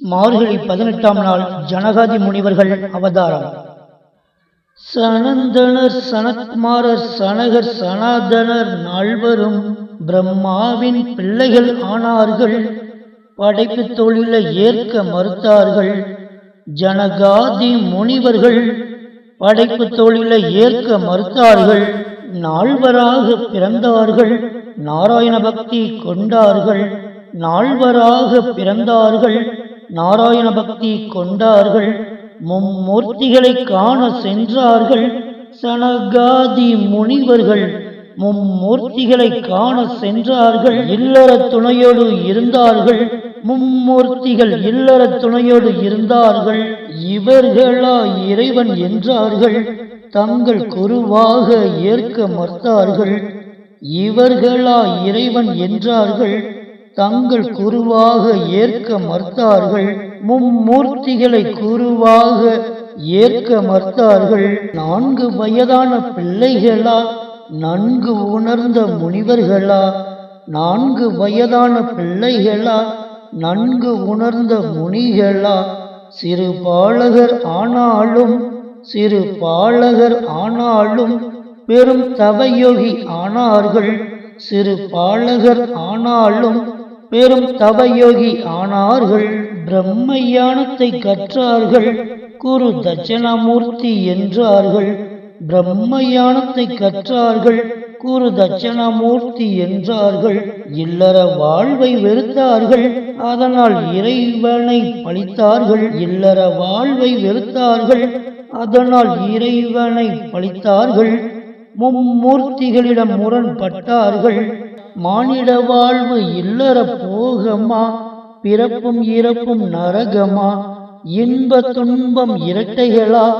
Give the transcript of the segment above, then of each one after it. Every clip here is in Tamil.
மார்கழி பதினெட்டாம் நாள் ஜனகாதி முனிவர்கள் அவதாரம். சனந்தனர் சனத்மாரர் சனகர் சனாதனர் நால்வரும் பிரம்மாவின் பிள்ளைகள் ஆனார்கள். படைப்பு தொழிலை ஏற்க மறுத்தார்கள். ஜனகாதி முனிவர்கள் படைப்பு தொழிலை ஏற்க மறுத்தார்கள். நால்வராக பிறந்தார்கள். நாராயண பக்தி கொண்டார்கள். நால்வராக பிறந்தார்கள். நாராயண பக்தி கொண்டார்கள். மும்மூர்த்திகளை காண சென்றார்கள். சனகாதி முனிவர்கள் மும்மூர்த்திகளை காண சென்றார்கள். இல்லற துணையோடு இருந்தார்கள். மும்மூர்த்திகள் இல்லற துணையோடு இருந்தார்கள். இவர்களா இறைவன் என்றார்கள். தங்கள் குருவாக ஏற்க மறுத்தார்கள். இவர்களா இறைவன் என்றார்கள். தங்கள் குருவாக ஏற்க மறுத்தார்கள். மும்மூர்த்திகளை குருவாக ஏற்க மறுத்தார்கள். நான்கு வயதான பிள்ளைகளா? நன்கு உணர்ந்த முனிவர்களா? நான்கு வயதான பிள்ளைகளா? நன்கு உணர்ந்த முனிகளா? சிறு பாலகர் ஆனாலும் சிறு பாலகர் ஆனாலும் பெரும் தவயோகி ஆனார்கள். சிறு பாலகர் ஆனாலும் பெரும் தவயோகி ஆனார்கள் பிரம்ம ஞானத்தை கற்றார்கள் குரு தட்சணாமூர்த்தி என்றார்கள். பிரம்ம ஞானத்தை கற்றார்கள் குரு தட்சணாமூர்த்தி என்றார்கள். இல்லற வாழ்வை வெறுத்தார்கள் அதனால் இறைவனை பழித்தார்கள். இல்லற வாழ்வை வெறுத்தார்கள் அதனால் இறைவனை பழித்தார்கள். மும்மூர்த்திகளிடம் முரண்பட்டார்கள். மானிட வாழ்வு இல்லற போகமா? பிறப்பும் இறப்பும் நரகமா? இன்ப துன்பம் இரட்டைகளா?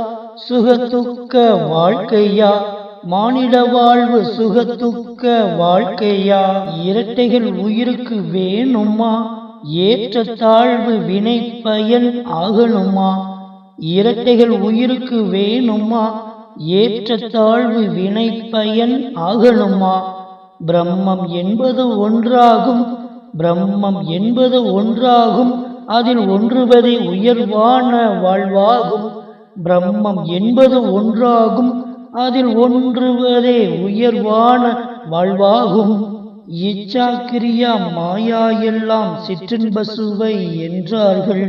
சுகத்துக்க வாழ்க்கையா? மானிட வாழ்வு சுகத்துக்க வாழ்க்கையா? இரட்டைகள் உயிருக்கு வேணுமா? ஏற்ற தாழ்வு வினை பயன் ஆகணுமா? இரட்டைகள் உயிருக்கு வேணுமா? ஏற்ற தாழ்வு வினை பயன் ஆகணுமா? பிரம்மம் என்பது ஒன்றாகும் பிரம்மம் என்பது ஒன்றாகும் அதில் ஒன்றுவதே உயர்வான வாழ்வாகும். பிரம்மம் என்பது ஒன்றாகும் அதில் ஒன்றுவதே உயர்வான வாழ்வாகும். இச்சா கிரியா மாயா எல்லாம் சிற்றின்ப சுவை என்றார்கள்.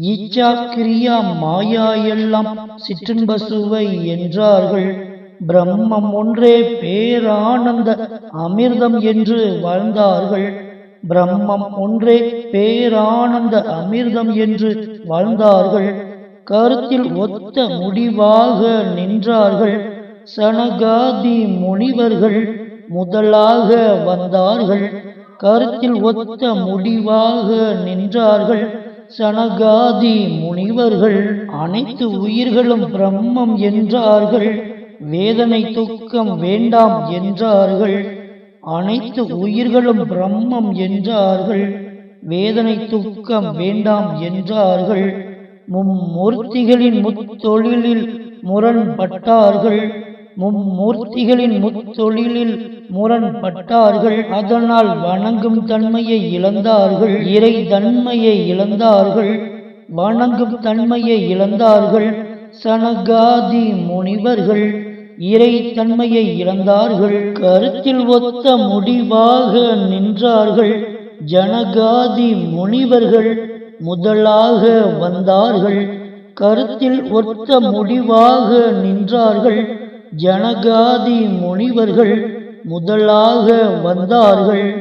இச்சா கிரியா மாயா எல்லாம் சிற்றின்ப சுவை என்றார்கள். பிரம்மம் ஒன்றே பேரானந்த அமிர்தம் என்று வாழ்ந்தார்கள். பிரம்மம் ஒன்றே பேரானந்த அமிர்தம் என்று வாழ்ந்தார்கள். கருத்தில் ஒத்த முடிவாக நின்றார்கள். சனகாதி முனிவர்கள் முதலாக வந்தார்கள். கருத்தில் ஒத்த முடிவாக நின்றார்கள். சனகாதி முனிவர்கள் அனைத்து உயிர்களும் பிரம்மம் என்றார்கள். வேதனை துக்கம் வேண்டாம் என்றார்கள். அனைத்து உயிர்களும் பிரம்மம் என்றார்கள். வேதனை துக்கம் வேண்டாம் என்றார்கள். மும்மூர்த்திகளின் முத்தொழிலில் முரண்பட்டார்கள். மும்மூர்த்திகளின் முத்தொழிலில் முரண்பட்டார்கள். அதனால் வணங்கும் தன்மையை இழந்தார்கள். இறை தன்மையை இழந்தார்கள். வணங்கும் தன்மையை இழந்தார்கள். சனகாதி முனிவர்கள் இறைத்தன்மையை இழந்தார்கள் கருத்தில் ஒத்த முடிவாக நின்றார்கள். ஜனகாதி முனிவர்கள் முதலாக வந்தார்கள் கருத்தில் ஒத்த முடிவாக நின்றார்கள். ஜனகாதி முனிவர்கள் முதலாக வந்தார்கள்.